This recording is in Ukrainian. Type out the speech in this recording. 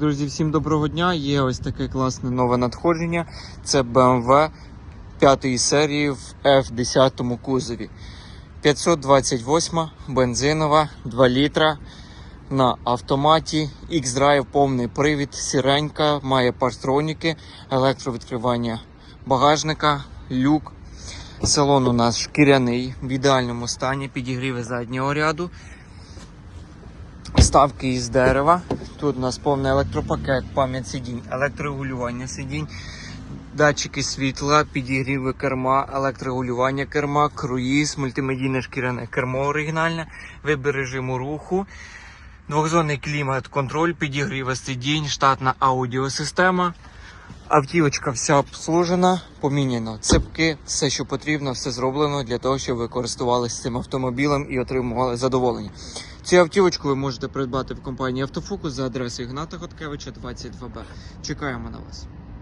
Друзі, всім доброго дня. Є ось таке класне нове надходження. Це BMW 5 серії в F10 кузові. 528 бензинова, 2 літра на автоматі. X-Drive повний привід, сіренька, має парстроніки, електровідкривання багажника, люк. Салон у нас шкіряний в ідеальному стані, підігріви заднього ряду. Ставки із дерева. Тут у нас повний електропакет, пам'ять сидінь, електрорегулювання сидінь, датчики світла, підігріви керма, електрорегулювання керма, круїз, мультимедійне шкіряне кермо оригінальне, вибір режиму руху, двохзонний клімат, контроль, підігріви сидінь, штатна аудіосистема. Автівочка вся обслужена, поміняно цепки, все, що потрібно, все зроблено для того, щоб ви користувалися цим автомобілем і отримували задоволення. Цю автівочку ви можете придбати в компанії Автофокус за адресою Ігната Хоткевича 22Б. Чекаємо на вас.